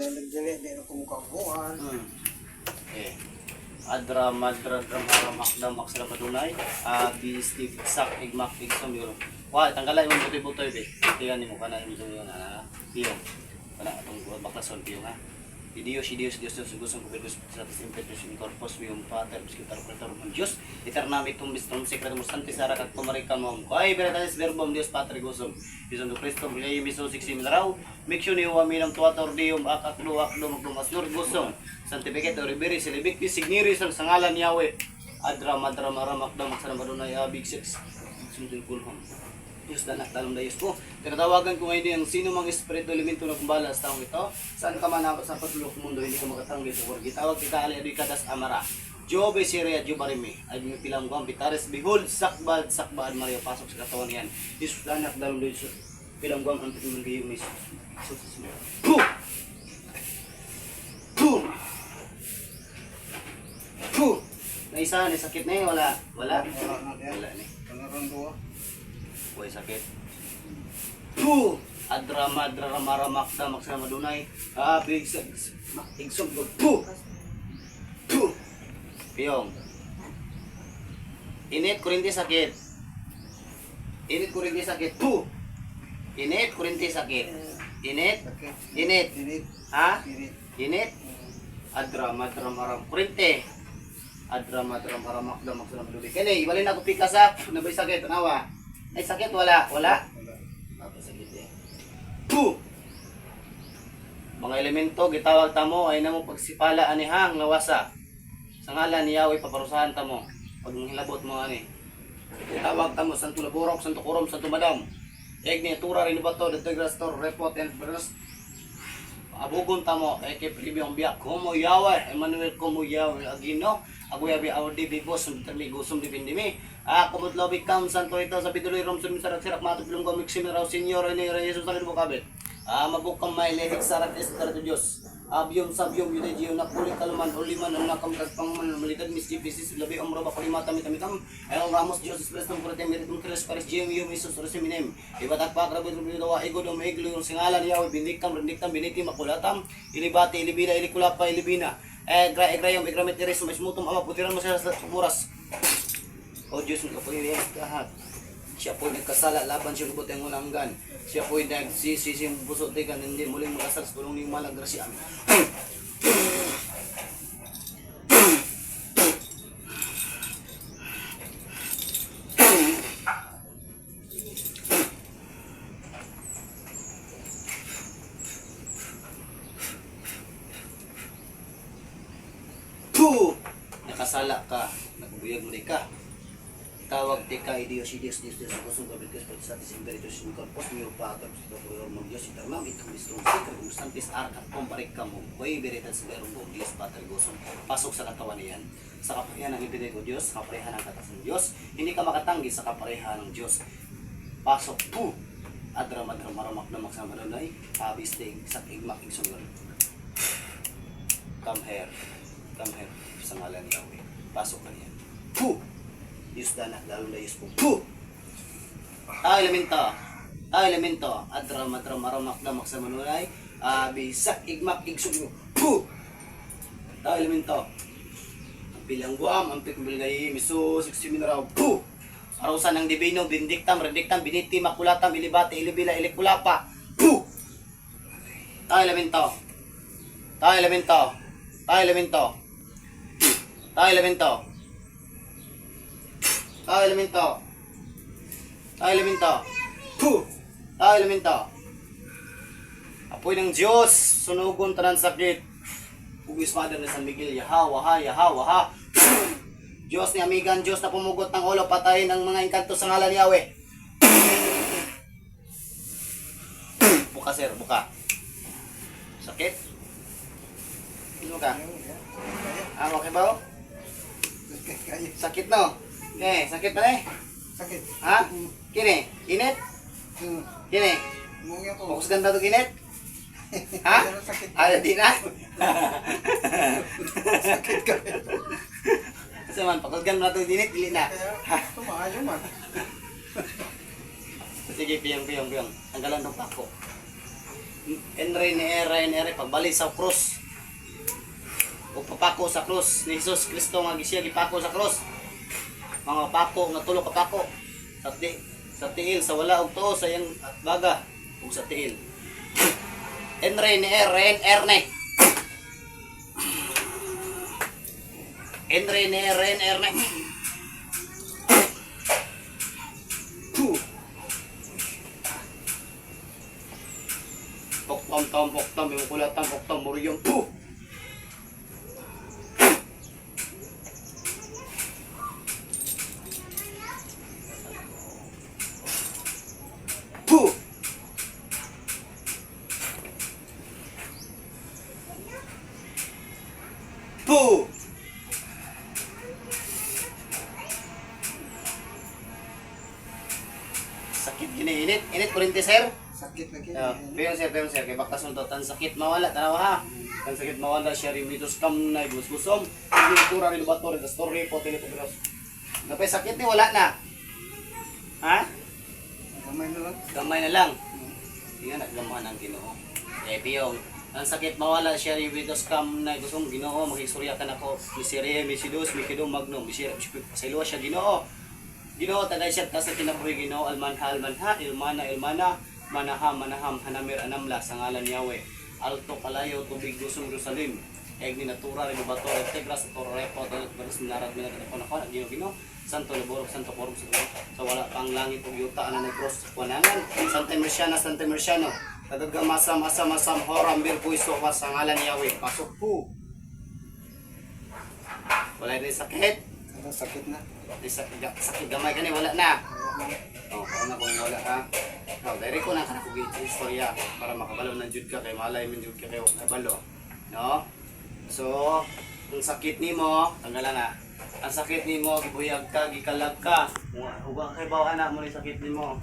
na nagdili, di na kumukakuhan. Hmm. Eh. Adra madra dram haramak damak sa padunay. Abi Steve sak igmak igsom yun. Wa tanggalay mo butoy butoy be. Tiyan mo kana mo yun ana. Piyo. Kana atong baklason piyo ha. Video si Dios Dios Dios gusto ko Dios sa impetus in corpus yung pater biskit tarpator mo Dios eternamente tum bistum secretum santi sara kat tumarika mo ay veritatis verbum Dios Pater gusum Bisan do Cristo bilay miso siksi minaraw make sure niyo amin ang tuator dium akak luwak do magdumas nur gusum santifiket o riberi silibik di signiri sa sangalan Yahweh adra madra maramak damak sa madunay abig six sundul kulhom Diyos na naktalong na Diyos po. Tinatawagan ko ngayon yung sino mang espiritu elemento na kumbala sa taong ito. Saan ka man ako sa patulok mundo, hindi ka makatanggi sa kurgi. Tawag kita ali adi kadas amara. Jobe Siria Jubarimi. Ay mga pilang ko ang bitares. Behold, sakbal, sakbal, Maria, pasok sa katawan niyan. Diyos na naktalong na Diyos. Pilang ko ang antik ng gayo, Miss. Puh! Puh! Puh! Na isa, na sakit na eh, wala. Wala. Wala na yan. Wala ni. Ko ah. Huwag sakit. Puh! Adra madra ramaramak damak sa madunay. Abig sa igsog ko. Puh! Puh! Piyong. Init kurinti sakit. Init kurinti sakit. Puh! Init kurinti sakit. Init. Sakit. Init. Init. Ha? Init. Init. Adra madra maram kurinti. Adra madra maramak damak sa madunay. Kani, ibalin ako pika sa nabay sakit. Tanawa. Ay sakit wala. Wala. Wala. Napasakit eh. Puh! Mga elemento, gitawag ta mo, ay namo pagsipala anihang nawasa. Sa ngalan ni Yahweh, paparusahan ta mo. Pag hilabot mo ani. Gitawag ta mo, santo laborok, santo kurom, santo madam. Egni, tura rin ba to, dito grastor, repot, and bros. Abugon ta mo, eh kay Pilibiyong biyak, kumo Yahweh, Emmanuel kumo Yahweh, agino, agoy abi awar di bibos, termi gusum di pindimi. Ah, kumot lobi kam santo ito sa biduloy rom sumi sarak sirak matut bilong ko mixim raw senyor ni Jesus sa mo kabit. Ah, mabukam may lehik sarak estar to Dios. Abyom sabyom yun ay na kuli kalman uliman ang nakamkas pang man malikat mis dipisis labi ang roba kalimata mitamitam ay ang ramos Dios express ng kurete meritum kilas paris jim yum isus resiminem ibatak pa krabit rubin dawa ego dom eglo yung singalan yaw bindiktam rendiktam biniti makulatam ilibati ilibina ilikulapa ilibina eh gra egrayom egramit iris mas mutum ama putiran mo sa muras o Diyos ng kapangyarihan lahat. Siya po'y nagkasala laban siya lubot ang unanggan. Siya po'y nagsisi siyang puso tigan hindi muling makasal sa tulong ng malang grasya. Puh! Nakasala ka, nagbuyag mo ka. Tawag ti ka, Dios, Dios, Dios, Dios, ako sung gabit Diyos, pati sa atis yung ganito, yung korpos, may upatam, sa Dr. Ormong Diyos, iternam, itong mistong sikre, kung santis ka mo, way beritan sa berong buong Diyos, Pater Gosong, pasok sa katawan niyan. Sa kaparehan ng ibigay ko Diyos, kaparehan ng katas ng Diyos, hindi ka makatanggi sa kaparehan ng Diyos. Pasok, pu! Adram, adram, maramak na magsama doon ay, habis ting, sa igmak, igsungon. Come here. Come here. Sa ngalan ni Yahweh. Pasok ka niyan. Puh! Lalo na Diyos po. Puh! Ah, elemento. Ah, elemento. Adram, adram, aramak, damak sa manulay. Abisak, igmak, igsug mo. Puh! Ah, elemento. Ang pilang guam, ang pikbilgay, miso, siksi minaraw. Puh! Arusan ng divino, bindiktam, rendiktam, biniti, makulatam, ilibati, ilibila, ilikulapa. Puh! Ah, elemento. Tayo elemento. Tayo elemento. Tayo elemento. Tayo elemento. Tayo elemento. Puh! Tayo elemento. Apoy ng Diyos, sunugon tanan sakit. Ugis Father na San Miguel, Yahawa ha, Yahawa ha. Diyos ni Amigan, Diyos na pumugot ng ulo, patayin ang mga engkanto sa ngalan ni Yahweh. buka sir, buka. Sakit? Ano ka? Ah, okay ba? Sakit no? Okay, sakit pa eh? Sakit. Ha? Kini? Init? Hmm. Kini? Mungi ako. Fokus ganda to kinit? Ha? Sakit. Ayaw di na? Sakit kayo. Kasi man, fokus ganda to kinit, dili na. Tumayo man. Sige, piyong, piyong, piyong. Tanggalan ng pako. Enre ni ni Era pagbalik sa krus. O papako sa krus ni Jesus Kristo nga gisiya gipako sa krus. Mga pako nga tulo ka pako sa ti sa tiil sa wala og tuo sa iyang baga ug sa tiil. Enre ni Era Erne. Enre ni Era Erne. Puh. Poktom tom poktom yung kulatan poktom muriyong. Puh. Sakit gini init, init kurinti sir. Sakit lagi. Uh, pero sir, pero sir, kay baktas nung tan sakit mawala, tanawa ha. Tan sakit mawala siya rin mitos kam na gusgusom. Hindi tura rin bato rin, story po, telepobilos. Napay sakit ni wala na. Ha? Kamay na lang. Gamay na lang. Hindi nga ang ginoo. Eh, piyong, ang sakit mawala siya rin mitos kam na gusong ginoo, maghisurya ka na ko. Misirye, misidus, mikidum, magnum, pasailuwa siya ginoo. Ginoo, tagay siya tas sa kinabuhi ginoo, almanha, almanha, ilmana, ilmana, manaham, manaham, hanamir, anamla, sa ngalan ni Yahweh. Alto kalayo, tubig gusong Jerusalem. Eg ni natura rin bato, tegra sa toro repo, dalat baris minarat minag na ko na ginoo ginoo. Santo Liborok, Santo Porok sa Ginoo. Sa wala pang langit ug yuta ana ni cross kuanangan. Santa Merciana, Santa Merciano. Tagagamasam, asam, asam, horam, bir, puiso, sa ngalan ni Yahweh. Pasok po. Wala rin sakit. Ano sakit na. Di sakit, sakit gamay ka ni, wala na. Oh, kung na kung wala ka. Oh, ko na ka na kung istorya para makabalo ng jud ka kay malay min jud ka kay kabalo. No? So, ang sakit nimo, tanggalan na. Ang sakit nimo gibuyag ka, gikalag ka. Huwag kay bawa anak mo ni sakit nimo.